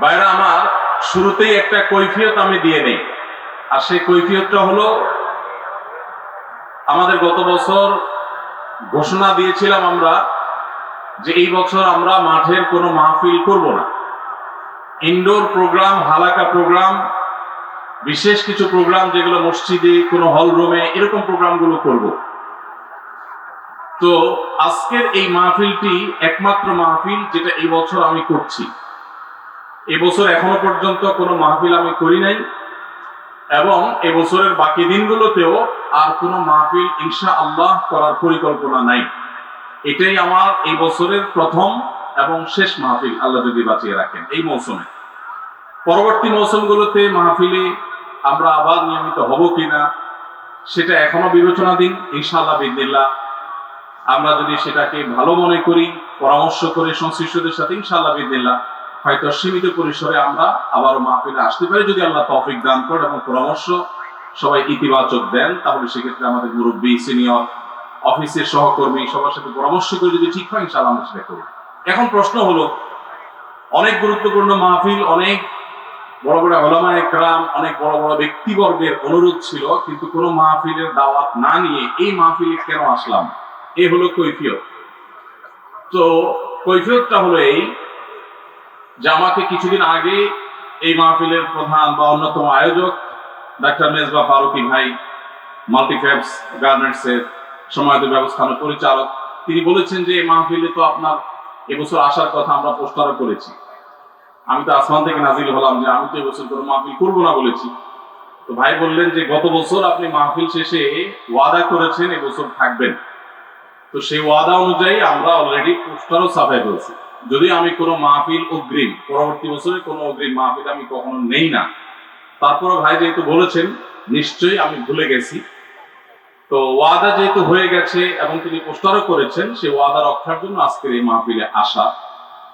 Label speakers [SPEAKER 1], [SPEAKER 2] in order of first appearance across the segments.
[SPEAKER 1] বাইরা আমার শুরুতেই একটা কৈফিয়ত আমি দিয়ে নেই। আর সেই কৈফিয়তটা হলো, আমাদের গত বছর ঘোষণা দিয়েছিলাম আমরা যে এই বছর আমরা মাঠের কোনো মাহফিল করব না। ইনডোর প্রোগ্রাম, হালাকা প্রোগ্রাম, বিশেষ কিছু প্রোগ্রাম যেগুলো মসজিদে, কোনো হল রুমে, এরকম প্রোগ্রামগুলো করব। তো আজকের এই মাহফিলটি একমাত্র মাহফিল যেটা এই বছর আমি করছি। এবছর এখনও পর্যন্ত কোনো মাহফিল আমি করি নাই। এবং এবছরের বাকি দিনগুলোতেও আর কোনো মাহফিল ইনশা আল্লাহ করার পরিকল্পনা নাই। এটাই আমার এই বছরের প্রথম এবং শেষ মাহফিল, আল্লাহ যদি বাঁচিয়ে রাখেন এই মৌসুমে। পরবর্তী মৌসুমগুলোতে মাহফিলে আমরা আবার নিয়মিত হব কিনা, সেটা এখনও বিবেচনা বিবেচনাধীন, ইনশাআল্লাহ বিদিল্লাহ আমরা যদি সেটাকে ভালো মনে করি, পরামর্শ করে সংশ্লিষ্টদের সাথে ইনশাআল্লাহ বিদিল্লাহ হয়তো সীমিত পরিসরে আমরা আবারও মাহফিলে আসতে পারি। যদি আল্লাহ তৌফিক দান করেন এবং পরামর্শ সবাই ইতিবাচক দেন, তাহলে সেক্ষেত্রে আমাদের মুরব্বী, সিনিয়র, অফিসের সহকর্মী সবার সাথে পরামর্শ করে যদি ঠিক হয়, ইনশাআল্লাহ আমরা সেটা করব। এখন প্রশ্ন হলো, অনেক গুরুত্বপূর্ণ মাহফিল, অনেক বড় বড় ওলামা একরাম, অনেক বড় বড় ব্যক্তিবর্গের অনুরোধ ছিল, কিন্তু কোনো মাহফিলের দাওয়াত না নিয়ে এই মাহফিলে কেন আসলাম? এই হলো কৈফিয়ত। তো কৈফিয়তটা হলো এই যে আমাকে কিছুদিন আগে এই মাহফিলের প্রধান বা অন্যতম আয়োজক ডাক্তার মেজবা ফারুকি ভাই মাল্টিফ্যাবস গার্মেন্টসের সমায়ত ব্যবস্থাপনা পরিচালক, তিনি বলেছেন যে এই মাহফিলে তো আপনার এবছর আসার কথা আমরা পোস্টারও করেছি। আমি তো আসমান থেকে নাজিল হলাম যে আমি তো এবছর কোনো মাহফিল করব না বলেছি। তো ভাই বললেন যে গত বছর আপনি মাহফিল শেষে ওয়াদা করেছেন, এবছর থাকবেন। তো সেই ওয়াদা অনুযায়ী আমরা অলরেডি পোস্টারও ছাপাই ফেলছি যদি আমি কোনো মাহফিল অগ্রিম, পরবর্তী বছরে কোনো অগ্রিম মাহফিল আমি কখনো নেই না। তারপরে ভাই যেহেতু বলেছেন, নিশ্চয়ই আমি ভুলে গেছি। তো ওয়াদা যেহেতু হয়ে গেছে এবং তিনি পোস্টারও করেছেন সেই ওয়াদা রক্ষার জন্য আজকের এই মাহফিলে আসা।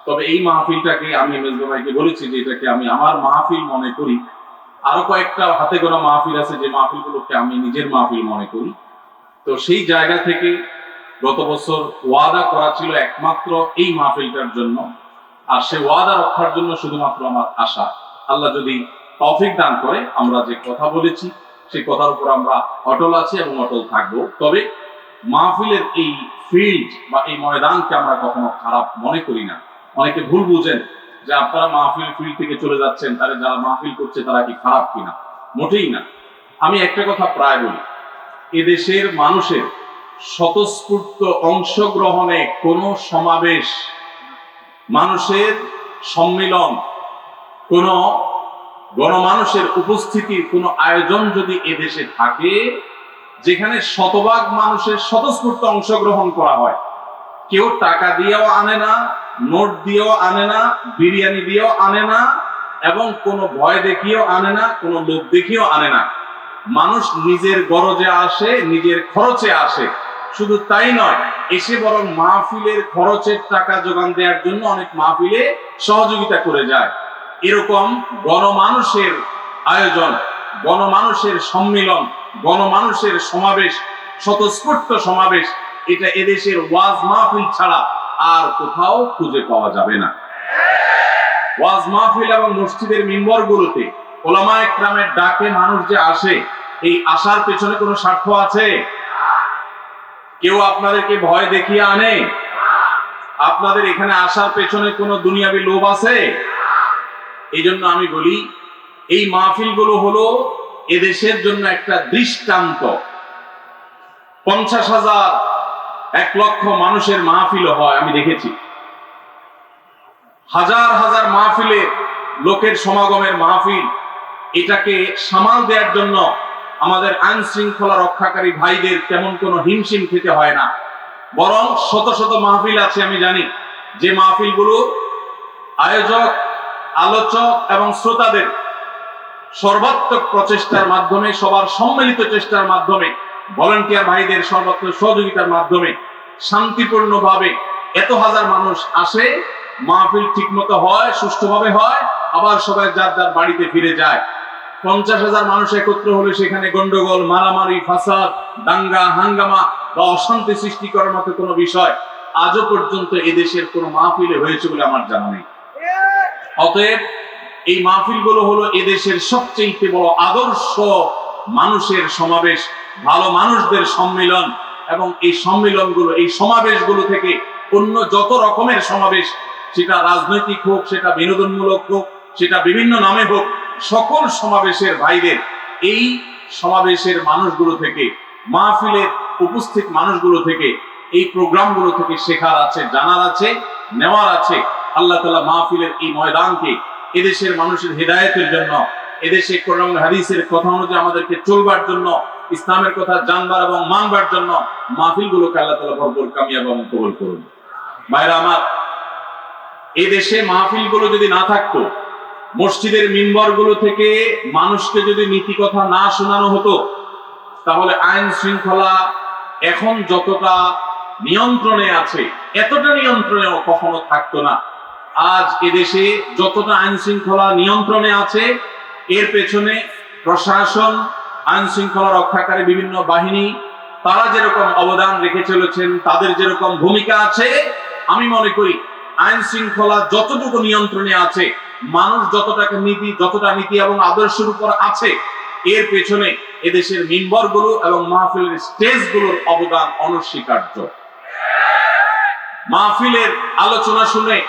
[SPEAKER 1] তবে এই মাহফিলটাকে আমি মেজবা ভাইকে বলেছি যে এটাকে আমি আমার মাহফিল মনে করি। আরও কয়েকটা হাতে গোনা মাহফিল আছে যে মাহফিলগুলোকে আমি নিজের মাহফিল মনে করি। তো সেই জায়গা থেকে গত বছর ওয়াদা করা ছিল একমাত্র এই মাহফিলটার জন্য। আর সে ওয়াদা রক্ষার জন্য শুধুমাত্র আমার আশা। আল্লাহ যদি তৌফিক দান করে, আমরা যে কথা বলেছি, সেই কথার উপর আমরা অটল আছি এবং অটল থাকব। তবে মাহফিলের এই ফিল্ড বা এই ময়দানকে আমরা কখনো খারাপ মনে করি না। অনেকে ভুল বুঝেন যে আপনারা মাহফিল ফিল্ড থেকে চলে যাচ্ছেন, তাহলে যারা মাহফিল করছে তারা কি খারাপ কিনা? মোটেই না। আমি একটা কথা প্রায় বলি। এদেশের মানুষের স্বতঃস্ফূর্ত অংশগ্রহণে কোনো সমাবেশ, মানুষের সম্মিলন, কোনো গণমানুষের উপস্থিতির কোনো আয়োজন যদি এদেশে থাকে, যেখানে শতভাগ মানুষের স্বতঃস্ফূর্ত অংশগ্রহণ করা হয়, কেউ টাকা দিয়েও আনে না, নোট দিয়েও আনে না, বিরিয়ানি দিয়েও আনে না, এবং কোনো ভয় দেখিয়েও আনে না, কোনো লোক দেখিয়েও আনে না। মানুষ নিজের গরজে আসে, নিজের খরচে আসে। শুধু তাই নয়, এসে বরং মাহফিলের খরচের টাকা যোগান দেওয়ার জন্য অনেক মাহফিলে সহযোগিতা করে যায়। এরকম গণমানুষের আয়োজন, গণমানুষের সম্মিলন, গণমানুষের সমাবেশ, স্বতঃস্ফূর্ত সমাবেশ, এটা এদেশের ওয়াজ মাহফিল ছাড়া আর কোথাও খুঁজে পাওয়া যাবে না। ওয়াজ মাহফিল এবং মসজিদের মিম্বর গুলোতে ওলামা একরামের ডাকে মানুষ যে আসে, এই আসার পেছনে কোনো স্বার্থ আছে? কেউ আপনাদেরকে ভয় দেখিয়ে আনে? আপনাদের এখানে আসার পেছনে কোনো দুনিয়াবি লোভ আছে? এই জন্য আমি বলি, এই মাহফিলগুলো হলো এদেশের জন্য একটা দৃষ্টান্ত। পঞ্চাশ হাজার এক লক্ষ মানুষের মাহফিল হয়, আমি দেখেছি। হাজার হাজার মাহফিলে লোকের সমাগমের মাহফিল, এটাকে সামাল দেওয়ার জন্য আমাদের আইন শৃঙ্খলা রক্ষাকারী ভাইদের তেমন কোনো হিমশিম খেতে হয় না। বরং শত শত মাহফিল আছে, আমি জানি। যে মাহফিলগুলো আয়োজক, আলোচক এবং শ্রোতাদের সর্বাত্মক প্রচেষ্টার মাধ্যমে, সবার সম্মিলিত চেষ্টার মাধ্যমে, ভলেন্টিয়ার ভাইদের সর্বাত্মক সহযোগিতার মাধ্যমে শান্তিপূর্ণভাবে এত হাজার মানুষ আসে, মাহফিল ঠিকমতো হয়, সুষ্ঠুভাবে হয়, আবার সবাই যার যার বাড়িতে ফিরে যায়। পঞ্চাশ হাজার মানুষ একত্র হলে সেখানে গন্ডগোল, মারামারি, ফাসাদ, দাঙ্গা, হাঙ্গামা বা অশান্তি সৃষ্টি করার মতো কোনো বিষয় আজও পর্যন্ত এদেশের কোনো মাহফিলে হয়েছে বলে আমার জানা নেই। অতএব এই মাহফিলগুলো হলো এদেশের সবচেয়ে বড় আদর্শ মানুষের সমাবেশ, ভালো মানুষদের সম্মিলন এবং এই সম্মিলনগুলো, এই সমাবেশগুলো থেকে অন্য যত রকমের সমাবেশ, সেটা রাজনৈতিক হোক, সেটা বিনোদনমূলক হোক, সেটা বিভিন্ন নামে হোক সকল সমাবেশের ভাইদের এই সমাবেশের মানুষগুলো থেকে, মাহফিলের উপস্থিত মানুষগুলো থেকে, এই প্রোগ্রামগুলো থেকে শেখার আছে, জানার আছে, নেওয়ার আছে। আল্লাহ তালা মাহফিলের এই ময়দানকে এদেশের মানুষের হৃদায়তের জন্য, এদেশে কোরআন হাদিসের কথা অনুযায়ী আমাদেরকে চলবার জন্য, ইসলামের কথা জানবার এবং মানবার জন্য মাহফিলগুলোকে আল্লাহ তালা ভরপুর, কামিয়াব এবং কবল করুন। ভাইরা আমার, এদেশে দেশে মাহফিলগুলো যদি না থাকতো মসজিদের মিম্বরগুলো থেকে মানুষকে যদি নীতি কথা না শোনানো হতো, তাহলে আইন শৃঙ্খলা এখন যতটা নিয়ন্ত্রণে আছে, এতটা নিয়ন্ত্রণেও কখনো থাকতো না। আজ এদেশে যতটা আইন শৃঙ্খলা নিয়ন্ত্রণে আছে, এর পেছনে প্রশাসন, আইন শৃঙ্খলা রক্ষাকারী বিভিন্ন বাহিনী, তারা যেরকম অবদান রেখে চলেছেন, তাদের যেরকম ভূমিকা আছে, আমি মনে করি আইন শৃঙ্খলা যতটুকু নিয়ন্ত্রণে আছে মানুষ যতটাকে নীতি, যতটা নীতি এবং আদর্শের উপর আছে, এর পেছনে এদেশের মিম্বরগুলো এবং মাহফিলের স্টেজগুলোর অবদান অনস্বীকার্য। মাহফিলের আলোচনা শুনে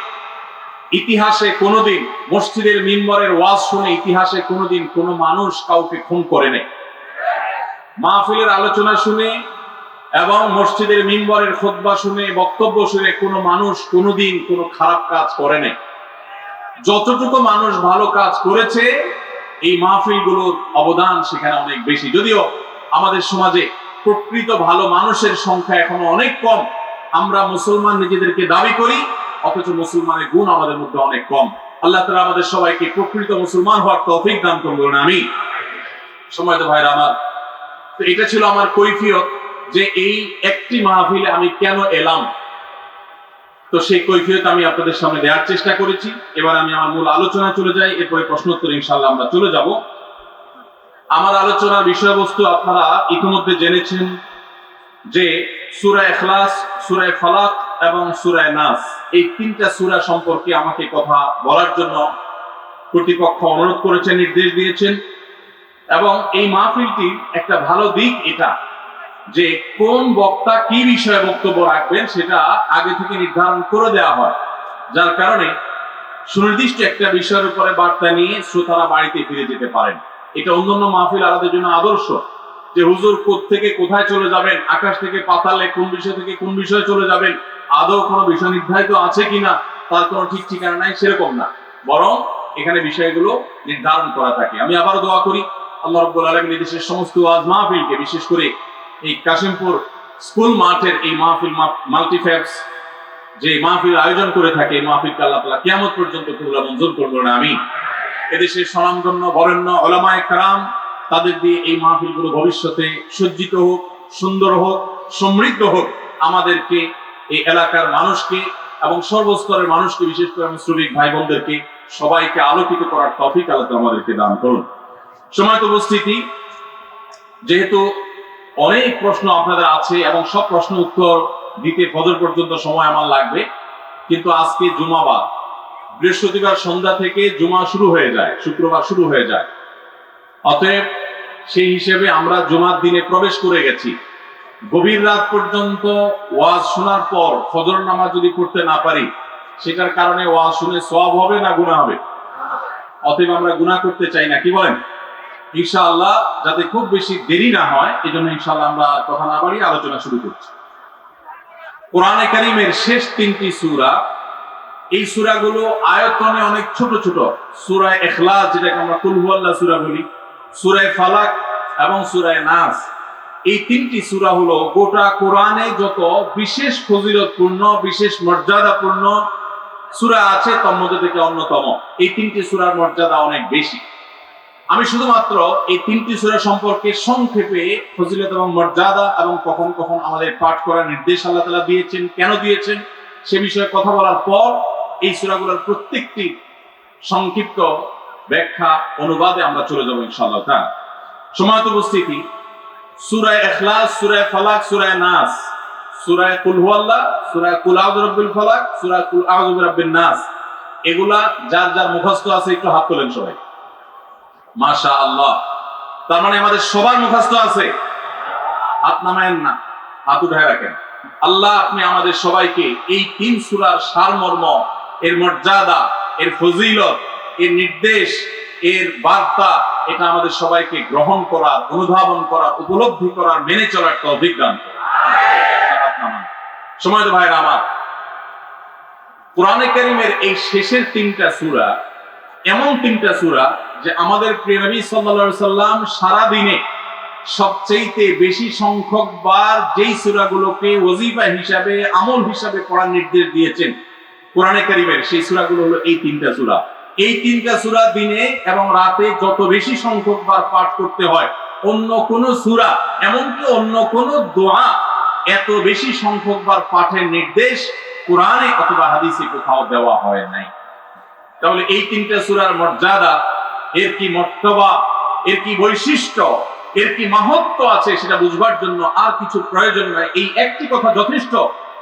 [SPEAKER 1] ইতিহাসে কোনোদিন, মসজিদের মিম্বরের ওয়াজ শুনে ইতিহাসে কোনোদিন কোনো মানুষ কাউকে খুন করে নেই। মাহফিলের আলোচনা শুনে এবং মসজিদের মিম্বরের খোদবা শুনে, বক্তব্য শুনে কোনো মানুষ কোনোদিন কোনো খারাপ কাজ করে নেই। যতটুকু মানুষ ভালো কাজ করেছে, এই মাহফিলগুলোর অবদান সেখানে অনেক বেশি। যদিও আমাদের সমাজে প্রকৃত ভালো মানুষের সংখ্যা এখনও অনেক কম, আমরা মুসলমান নিজেদেরকে দাবি করি, অথচ মুসলমানের গুণ আমাদের মধ্যে অনেক কম। আল্লাহ তালা আমাদের সবাইকে প্রকৃত মুসলমান হওয়ার তৌফিক দান করবেন আমি সময় তো ভাইরা আমার। তো এটা ছিল আমার কৈফিয়ত যে এই একটি মাহফিলে আমি কেন এলাম? তো সেই কৈফিয়ত আমি আপনাদের সামনে দেওয়ার চেষ্টা করেছি। এবার আমি আমার মূল আলোচনা চলে যাই, এরপরে প্রশ্নোত্তর ইনশাল্লাহ আমরা চলে যাব। আমার আলোচনার বিষয়বস্তু আপনারা ইতিমধ্যে জেনেছেন যে সুরা এখলাস সুরায় ফলাক এবং সুরায় নাস, এই তিনটা সুরা সম্পর্কে আমাকে কথা বলার জন্য কর্তৃপক্ষ অনুরোধ করেছেন নির্দেশ দিয়েছেন। এবং এই মাহফিলটির একটা ভালো দিক এটা। যে কোন বক্তা কি বিষয়ে বক্তব্য রাখবেন সেটা আগে থেকে নির্ধারণ করে দেওয়া হয়। যার কারণে সুনির্দিষ্ট একটা বিষয়ের উপরে বার্তা নিয়ে শ্রোতারা বাড়িতে ফিরে যেতে পারেন। এটা অন্যান্য মাহফিল আলাদের জন্য আদর্শ যে হুজুর থেকে কোথায় চলে যাবেন, আকাশ থেকে পাতালে কোন বিষয় থেকে কোন বিষয়ে চলে যাবেন, আদৌ কোনো বিষয় নির্ধারিত আছে কিনা, তার কোনো ঠিক ঠিকানা নাই, সেরকম না। বরং এখানে বিষয়গুলো নির্ধারণ করা থাকে। আমি আবারও দোয়া করি, আল্লাহ রব্বুল আলমী দেশের সমস্ত ওয়াজ মাহফিলকে বিশেষ করে এই কাশিমপুর স্কুল মাঠের এই মাহফিল মাল্টিফ্যাক্স যে মাহফিল আয়োজন করে থাকে, এই মাহফিলকে আল্লাহ তালা কিয়ামত পর্যন্ত কবুলা মঞ্জুর করব না আমি এদেশের স্বনামধন্য, বরেণ্য, ওলামায় কারাম, তাদের দিয়ে এই মাহফিলগুলো ভবিষ্যতে সজ্জিত হোক, সুন্দর হোক, সমৃদ্ধ হোক, আমাদেরকে, এই এলাকার মানুষকে এবং সর্বস্তরের মানুষকে, বিশেষ করে আমি শ্রমিক ভাই বোনদেরকে সবাইকে আলোকিত করার টপিক আল্লাহ আমাদেরকে দান করুন। সময় উপস্থিতি, যেহেতু অনেক প্রশ্ন আপনাদের আছে এবং সব প্রশ্ন উত্তর দিতে ফজর পর্যন্ত সময় আমার লাগবে। কিন্তু আজকে জুমাবার বৃহস্পতিবার সন্ধ্যা থেকে জুমা শুরু হয়ে যায়, শুক্রবার শুরু হয়ে যায়। অতএব সেই হিসেবে আমরা জুমার দিনে প্রবেশ করে গেছি। গভীর রাত পর্যন্ত ওয়াজ শোনার পর ফজর নামাজ যদি পড়তে না পারি, সেটার কারণে ওয়াজ শুনে সব হবে না গুণা হবে? অতএব আমরা গুণা করতে চাই না, কি বলেন? ইনশাআল্লাহ যাতে খুব বেশি দেরি না হয় এই জন্য ইনশাআল্লাহ আমরা কথা না বাড়িয়ে আলোচনা শুরু করছি। কোরআনে কারিমের শেষ তিনটি সুরা, এই সুরাগুলো আয়তনে অনেক ছোট ছোট। সুরায় এখলাস, যেটাকে আমরা কুলহুয়াল্লাহ সুরা বলি, সুরায় ফালাক এবং সুরায় নাস। এই তিনটি সুরা হলো গোটা কোরআনে যত বিশেষ ফজিলতপূর্ণ, বিশেষ মর্যাদাপূর্ণ সুরা আছে, তার থেকে অন্যতম। এই তিনটি সুরার মর্যাদা অনেক বেশি। আমি শুধুমাত্র এই তিনটি সুরা সম্পর্কে সংক্ষেপে ফজিলত এবং মর্যাদা এবং কখন কখন আমাদের পাঠ করার নির্দেশ আল্লাহ তালা দিয়েছেন, কেন দিয়েছেন, সে বিষয়ে কথা বলার পর এই সুরাগুলোর প্রত্যেকটি সংক্ষিপ্ত ব্যাখ্যা অনুবাদে আমরা চলে যাব ইনশাআল্লাহ তা সময়ত উপস্থিতি, সুরায় এখলাস সুরায় ফালাক, সুরায় নাস। সুরায় কুল হুয়াল্লাহ, সুরায় কুল আউজ ফালাক, সুরায় কুল আউজ নাস। এগুলা যার যার মুখস্থ আছে একটু হাত তোলেন সবাই। মাশা আল্লাহ তার মানে আমাদের সবার মুখস্থ আছে। হাত নামায়েন না। হাত উঠায় রাখেন। আল্লাহ আপনি আমাদের সবাইকে এই তিন সুরার সারমর্ম, এর মর্যাদা, এর ফজিলত, এর নির্দেশ, এর বার্তা, এটা আমাদের সবাইকে গ্রহণ করার, অনুধাবন করার, উপলব্ধি করার, মেনে চলার একটা অভিজ্ঞান সময় তো ভাইরা আমার। কোরআনে কারিমের এই শেষের তিনটা সুরা, এমন তিনটা সুরা যে আমাদের নবী সাল্লা সাল্লাম সারা দিনে সবচেয়ে বেশি সংখ্যক বার যেই সুরাগুলোকে ওজিফা হিসাবে, আমল হিসাবে পড়ার নির্দেশ দিয়েছেন, কোরআনে কারিমের, সেই সুরাগুলো হলো এই তিনটা সুরা। এই তিনটা সুরা দিনে এবং রাতে যত বেশি সংখ্যক বার পাঠ করতে হয়, অন্য কোন সুরা এমনকি অন্য কোন দোয়া এত বেশি সংখ্যক বার পাঠের নির্দেশ কোরআনে অথবা হাদিসে কোথাও দেওয়া হয় নাই। তাহলে এই তিনটা সুরার মর্যাদা এর কি মর্তবা এর কি বৈশিষ্ট্য? এর কি মাহাত্ম আছে সেটা বুঝবার জন্য আর কিছু প্রয়োজন নাই। এই একটি কথা যথেষ্ট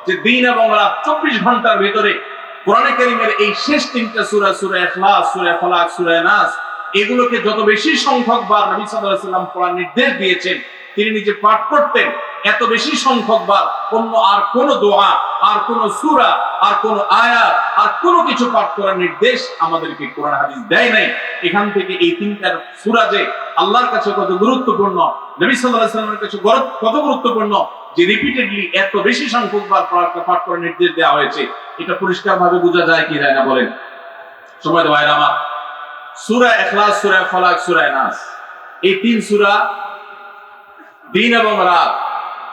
[SPEAKER 1] যে দিন এবং রাত চব্বিশ ঘণ্টার ভেতরে কোরআনে কারিমের এই শেষ তিনটা সুরা সুরা এখলাস সুরা ফলাক, সুরা নাস, এগুলোকে যত বেশি সংখ্যক বার নবী সাল্লাল্লাহু আলাইহি সাল্লাম পড়ার নির্দেশ দিয়েছেন, তিনি নিজে পাঠ করতেন এত বেশি সংখ্যক বার অন্য আর কোন দোয়া, আর কোন সুরা, আর কোন আয়াত, আর কোনো কিছু পাঠ করার নির্দেশ আমাদেরকে কোরআন হাদিস দেয় নাই। এখান থেকে এই তিনটার সুরা যে আল্লাহর কাছে কত গুরুত্বপূর্ণ, নবী সাল্লাল্লাহু আলাইহি সাল্লামের কাছে কত গুরুত্বপূর্ণ, যে রিপিটেডলি এত বেশি সংখ্যক বার পাঠ করার নির্দেশ দেওয়া হয়েছে, এটা পরিষ্কার ভাবে বোঝা যায় কি যায় না বলেন? সময় ভাইরা আমার। সুরা এখলাস সুরা ফলাক, সুরা নাস এই তিন সুরা দিন এবং রাত।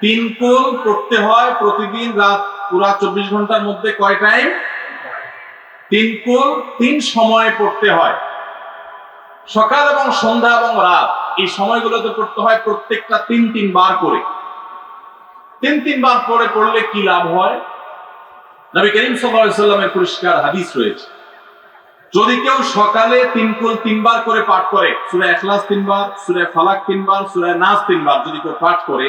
[SPEAKER 1] তিন কুল পড়তে হয় প্রতিদিন রাত পুরা চব্বিশ ঘণ্টার মধ্যে কয় টাইম তিন কুল তিন সময়ে পড়তে হয়। সকাল এবং সন্ধ্যা এবং রাত, এই সময়গুলোতে পড়তে হয় প্রত্যেকটা তিন তিন বার করে। তিন তিন বার পরে পড়লে কি লাভ হয়? নবী করিম সাল্লামের পরিষ্কার হাদিস রয়েছে। যদি কেউ সকালে তিন কুল তিনবার করে পাঠ করে, সূরা ইখলাস তিনবার, সূরা ফালাক তিনবার, সূরা নাস তিনবার যদি কেউ পাঠ করে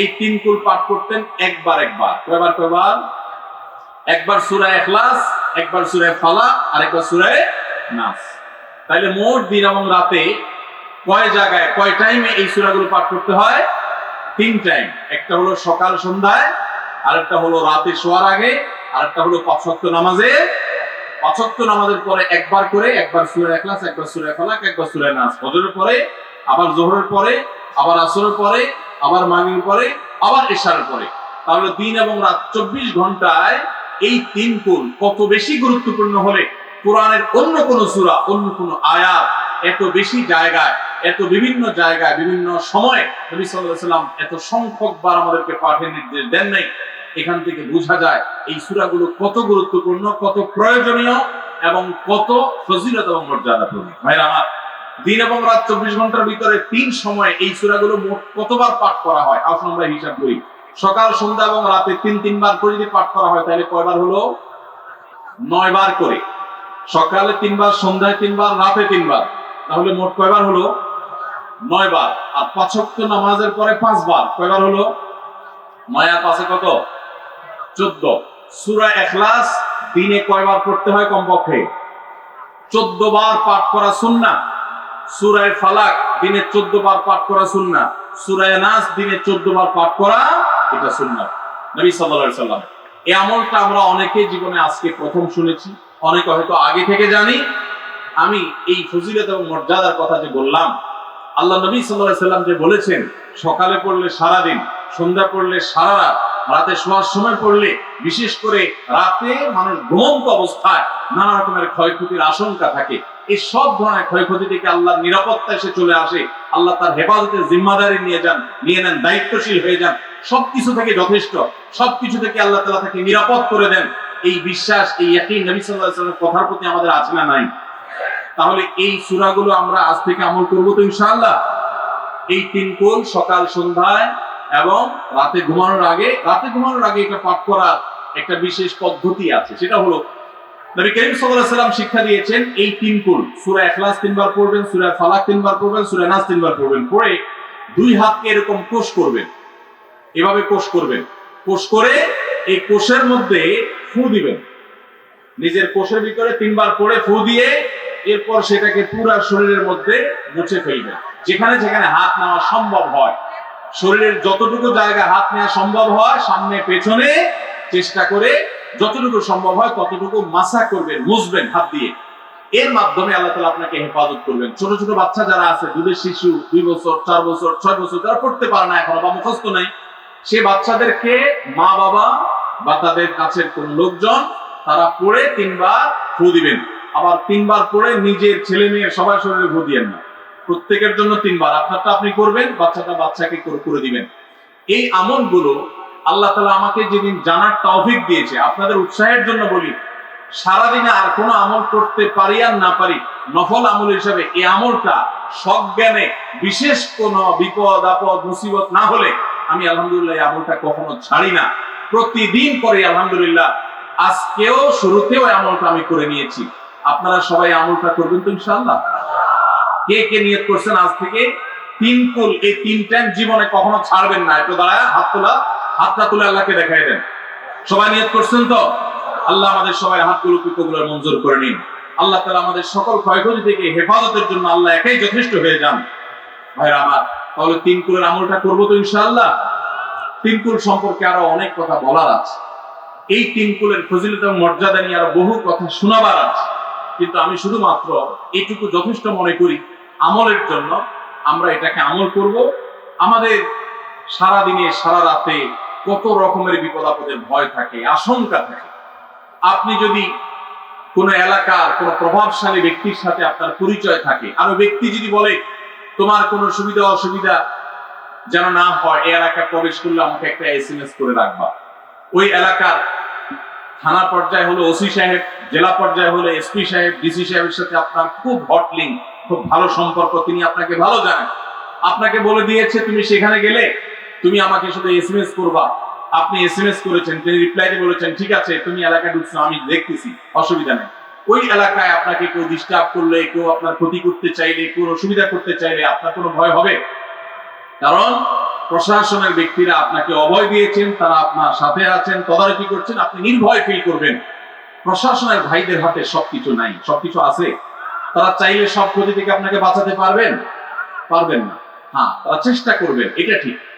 [SPEAKER 1] এই তিন কুল পাঠ করতেন একবার একবার। কয়বার কয়বার? একবার সুরায় ইখলাস, একবার সুরায় ফালা আর একবার সুরায় নাস। তাইলে মোট দিন এবং রাতে কয় জায়গায়, কয় টাইমে এই সূরাগুলো পাঠ করতে হয়? তিন টাইম একটা হলো সকাল সন্ধ্যায়, আরেকটা হলো রাতে শোয়ার আগে, আরেকটা হলো পাঁচ ওয়াক্ত নামাজে। পাঁচ ওয়াক্ত নামাজের পরে একবার করে একবার সূরা ইখলাস, একবার সূরা ফালাক, একবার সূরা নাস। ফজরের পরে, আবার জোহরের পরে, আবার আসরের পরে আবার মাগরিবের পরে, আবার এশার পরে। তাহলে দিন এবং রাত চব্বিশ ঘন্টায় এই তিন কুল কত বেশি গুরুত্বপূর্ণ হলে? কোরআনের অন্য কোন সূরা, অন্য কোন আয়াত এত বেশি জায়গায়, এত বিভিন্ন জায়গায়, বিভিন্ন সময়ে নবী আলাইহি সাল্লাম এত সংখ্যক বার আমাদেরকে পাঠের নির্দেশ দেন নাই। এখান থেকে বোঝা যায় এই সূরাগুলো কত গুরুত্বপূর্ণ, কত প্রয়োজনীয় এবং কত ফজিলত এবং মর্যাদাপূর্ণ। ভাইরা আমার দিন এবং রাত চব্বিশ ঘণ্টার ভিতরে তিন সময় এই সূরাগুলো মোট কতবার পাঠ করা হয়? আসুন আমরা হিসাব করি। সকাল, সন্ধ্যা এবং রাতে তিন, তিনবার করে যদি পাঠ করা হয়, তাহলে কয়বার হলো? নয় বার করে। সকালে তিনবার, সন্ধ্যায় তিনবার, রাতে তিনবার। তাহলে মোট কয়বার হলো? নয় বার আর পাঁচক্ত নামাজের পরে পাঁচবার। কয়বার হলো? নয় পাঁচে কত? চোদ্দ। সুরা এখলাস দিনে কয়বার পড়তে হয় কমপক্ষে? চোদ্দ বার পাঠ করা সুন্না সুরায় ফালাক দিনে চোদ্দ বার পাঠ করা সুন্না সুরায় নাস দিনে চোদ্দ বার পাঠ করা এটা সুন্না নবী সাল্লাল্লাহু সাল্লাম, এই আমলটা আমরা অনেকে জীবনে আজকে প্রথম শুনেছি, অনেকে হয়তো আগে থেকে জানি। আমি এই ফজিলত এবং মর্যাদার কথা যে বললাম, আল্লাহ নবী আলাইহি সাল্লাম যে বলেছেন, সকালে পড়লে সারা দিন সন্ধ্যা পড়লে সারা রাত, রাতে শোয়ার সময় পড়লে বিশেষ করে রাতে মানুষ ঘুমন্ত অবস্থায় নানা রকমের ক্ষয়ক্ষতির আশঙ্কা থাকে। এই সব ধরনের ক্ষয়ক্ষতি থেকে আল্লাহর নিরাপত্তা এসে চলে আসে। আল্লাহ তার হেফাজতের জিম্মাদারি নিয়ে যান, নিয়ে নেন, দায়িত্বশীল হয়ে যান। সবকিছু থেকে যথেষ্ট। সবকিছু থেকে আল্লাহ তালা তাকে নিরাপদ করে দেন। এই বিশ্বাস, এই একই নবী সাল্লাহ কথার প্রতি আমাদের আছে না নাই? তাহলে এই সূরাগুলো আমরা আজ থেকে আমল করব তো ইনশাআল্লাহ? এই তিন কোল সকাল, সন্ধ্যায় এবং রাতে ঘুমানোর আগে, রাতে ঘুমানোর আগে এটা পাঠ করার একটা বিশেষ পদ্ধতি আছে। সেটা হলো নবী করিম সাল্লাল্লাহু আলাইহি শিক্ষা দিয়েছেন এই তিন কুল, সূরা ইখলাস তিনবার পড়বেন, সূরা ফালাক তিনবার পড়বেন, সূরা নাস তিনবার পড়বেন। পড়ে দুই হাতকে এরকম কোষ করবেন। এভাবে কোষ করবেন। কোষ করে এই কোষের মধ্যে ফু দিবেন। নিজের কোষের ভিতরে তিনবার পড়ে ফু দিয়ে এরপর সেটাকে পুরা শরীরের মধ্যে মুছে ফেলবেন। যেখানে যেখানে হাত নেওয়া সম্ভব হয়। শরীরের যতটুকু জায়গা হাত নেওয়া সম্ভব হয়, সামনে পেছনে চেষ্টা করে যতটুকু সম্ভব হয় ততটুকু মাসা করবেন, মুছবেন হাত দিয়ে। এর মাধ্যমে আল্লাহ তালা আপনাকে হেফাজত করবেন। ছোট ছোট বাচ্চা যারা আছে, দুধের শিশু, দুই বছর, চার বছর, ছয় বছর, যারা পড়তে পারে না এখনও বা মুখস্থ নাই, সে বাচ্চাদেরকে মা বাবা বা তাদের কাছের কোন লোকজন তারা পড়ে তিনবার ফু দিবেন। আবার তিনবার পড়ে নিজের ছেলে মেয়ের সবার শরীরে ফু দিয়েন না। প্রত্যেকের জন্য তিনবার। আপনারটা আপনি করবেন, বাচ্চাটা বাচ্চাকে করে দিবেন। এই আমলগুলো আল্লাহ তালা আমাকে যেদিন জানার তৌফিক দিয়েছে, আপনাদের উৎসাহের জন্য বলি, সারাদিনে আর কোনো আমল করতে পারি আর না পারি, নফল আমল হিসাবে এই আমলটা সজ্ঞানে বিশেষ কোন বিপদ, আপদ, মুসিবত না হলে আমি আলহামদুলিল্লাহ এই আমলটা কখনো ছাড়ি না। প্রতিদিন করে আলহামদুলিল্লাহ, আজকেও শুরুতেও আমলটা আমি করে নিয়েছি। আপনারা সবাই আমলটা করবেন তো ইনশাআল্লাহ? কে কে নিয়ত করছেন আজ থেকে? তিন কুল, এই তিন টাইম জীবনে কখনো ছাড়বেন না। একটু দাঁড়ায়, হাত তোলা। হাতটা তুলে আল্লাহকে দেখাই দেন। সবাই নিয়ত করছেন তো? আল্লাহ আমাদের সবাই হাতগুলোকে কবুলের মঞ্জুর করে নিন। আল্লাহ তালা আমাদের সকল ক্ষয়ক্ষতি থেকে হেফাজতের জন্য আল্লাহ একাই যথেষ্ট হয়ে যান। ভাইরা আমার, তাহলে তিন কুলের আমলটা করব তো ইনশাআল্লাহ? তিন কুল সম্পর্কে আরও অনেক কথা বলার আছে। এই তিন কুলের ফজিলত মর্যাদা নিয়ে আরও বহু কথা শোনাবার আছে। কিন্তু আমি শুধুমাত্র এইটুকু যথেষ্ট মনে করি, আমলের জন্য আমরা এটাকে আমল করব। আমাদের সারা দিনে সারা রাতে কত রকমের বিপদ আপদের ভয় থাকে, আশঙ্কা থাকে। আপনি যদি কোন এলাকার কোন প্রভাবশালী ব্যক্তির সাথে আপনার পরিচয় থাকে, আর ব্যক্তি যদি বলে, তোমার কোনো সুবিধা, অসুবিধা যেন না হয়, এই এলাকায় প্রবেশ করলে আমাকে একটা এস করে রাখবা। ওই এলাকার থানা পর্যায়ে হলো ওসি সাহেব, জেলা পর্যায়ে হলো এসপি সাহেব, ডিসি সাহেবের সাথে আপনার খুব হট লিঙ্ক খুব ভালো সম্পর্ক, তিনি আপনাকে ভালো জানেন। আপনাকে বলে দিয়েছে, তুমি সেখানে গেলে তুমি আমাকে শুধু এসএমএস করবা। আপনি এসএমএস করেছেন, তিনি রিপ্লাইতে বলেছেন, ঠিক আছে, তুমি এলাকায় ঢুকছো, আমি দেখতেছি, অসুবিধা নেই। ওই এলাকায় আপনাকে কেউ ডিস্টার্ব করলে, কেউ আপনার ক্ষতি করতে চাইলে, কেউ অসুবিধা করতে চাইলে আপনার কোনো ভয় হবে? কারণ প্রশাসনের ব্যক্তিরা আপনাকে অভয় দিয়েছেন, তারা আপনার সাথে আছেন, তদারকি করছেন, আপনি নির্ভয় ফিল করবেন। প্রশাসনের ভাইদের হাতে সবকিছু নাই, সবকিছু আছে। তারা চাইলে সব ক্ষতি থেকে আপনাকে বাঁচাতে পারবেন? পারবেন না। হ্যাঁ তারা চেষ্টা করবেন, এটা ঠিক।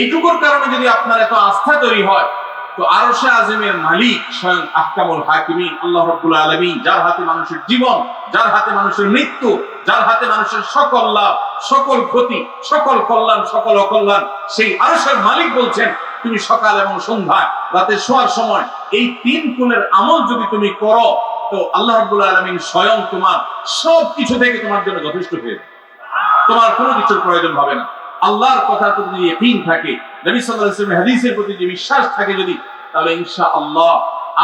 [SPEAKER 1] এইটুকুর কারণে যদি আপনার এত আস্থা তৈরি হয়, তো আরশে আজমের মালিক স্বয়ং আহকামুল হাকিমি আল্লাহ রব্বুল আলমী যার হাতে মানুষের জীবন, যার হাতে মানুষের মৃত্যু, যার হাতে মানুষের সকল লাভ, সকল ক্ষতি, সকল কল্যাণ, সকল অকল্যাণ, সেই আরশের মালিক বলছেন, তুমি সকাল এবং সন্ধ্যায় রাতে শোয়ার সময়, এই তিন কুলের আমল যদি তুমি করো, তো আল্লাহ রাব্বুল আলামিন স্বয়ং তোমার সব কিছু থেকে তোমার জন্য যথেষ্ট হয়ে তোমার কোনো কিছুর প্রয়োজন হবে না। আল্লাহর কথার প্রতি যদি ইকিন থাকে, নবী সাল্লাল্লাহু আলাইহি ওয়াসাল্লামের হাদিসের প্রতি যদি বিশ্বাস থাকে যদি, তাহলে ইনশাআল্লাহ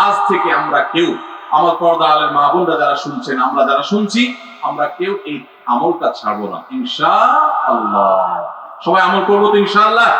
[SPEAKER 1] আজ থেকে আমরা কেউ, আমার পর্দা আলের মা বোনরা যারা শুনছেন, আমরা যারা শুনছি, আমরা কেউ এই আমলটা ছাড়বো না, ইনশাআল্লাহ। সবাই আমল করব তো ইনশাআল্লাহ?